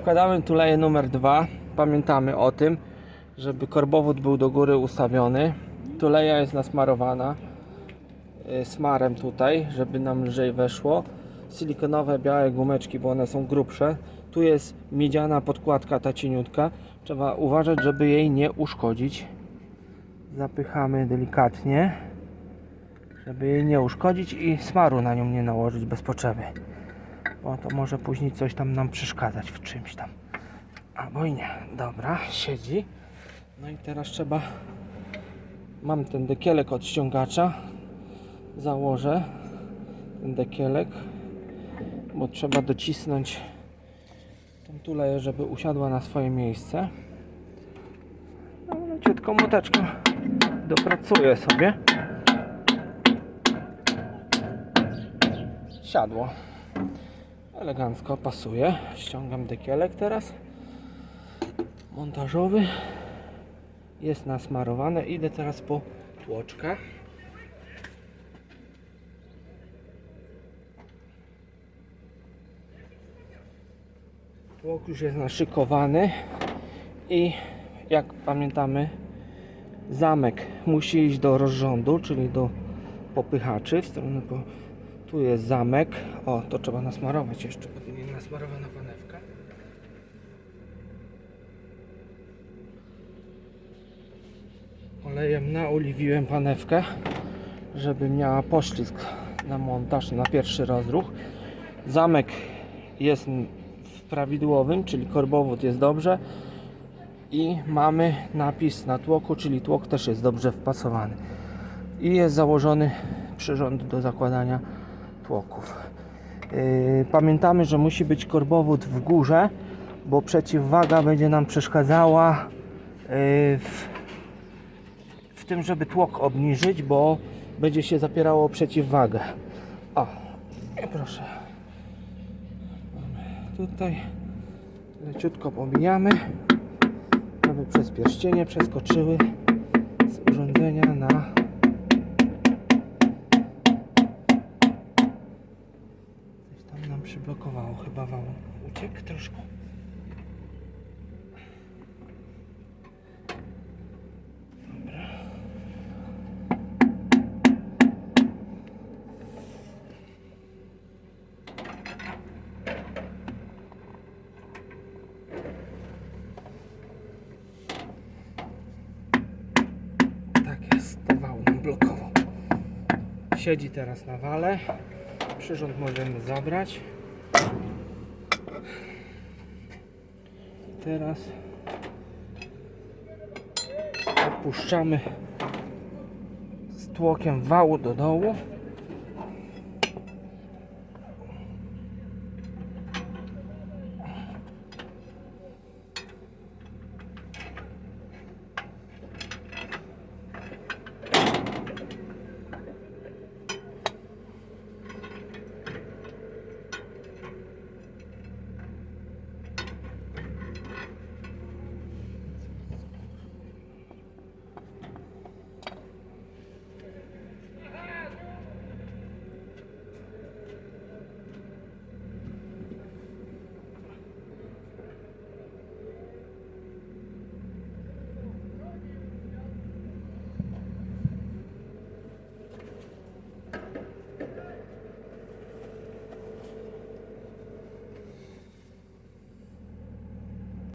Wkładamy tuleję numer dwa. Pamiętamy o tym, żeby korbowód był do góry ustawiony. Tuleja jest nasmarowana y, smarem tutaj, żeby nam lżej weszło. Silikonowe białe gumeczki, bo one są grubsze. Tu jest miedziana podkładka, ta cieniutka. Trzeba uważać, żeby jej nie uszkodzić. Zapychamy delikatnie, żeby jej nie uszkodzić i smaru na nią nie nałożyć bez potrzeby. Bo to może później coś tam nam przeszkadzać w czymś tam. Albo i nie. Dobra, siedzi. No i teraz trzeba. Mam ten dekielek od ściągacza. Założę ten dekielek, bo trzeba docisnąć tą tuleję, żeby usiadła na swoje miejsce. No, leciutką moteczką dopracuję sobie. Siadło. Elegancko pasuje. Ściągam dekielek teraz. Montażowy. Jest nasmarowane. Idę teraz po tłoczka. Tłok już jest naszykowany i jak pamiętamy zamek musi iść do rozrządu, czyli do popychaczy w stronę po... tu jest zamek. O to trzeba nasmarować jeszcze. Bo nie nasmarowana panewka. Olejem naoliwiłem panewkę żeby miała poślizg na montaż na pierwszy rozruch. Zamek jest w prawidłowym czyli korbowód jest dobrze. I mamy napis na tłoku, czyli tłok też jest dobrze wpasowany. I jest założony przyrząd do zakładania tłoków. Yy, Pamiętamy, że musi być korbowód w górze, bo przeciwwaga będzie nam przeszkadzała yy, w, w tym, żeby tłok obniżyć, bo będzie się zapierało przeciwwagę. O, proszę. Tutaj leciutko pomijamy aby przez pierścienie przeskoczyły z urządzenia na przyblokowało chyba wał uciekł troszkę Dobra. Tak jest, wał blokował. Siedzi teraz na wale. Przyrząd możemy zabrać. Teraz opuszczamy z tłokiem wału do dołu.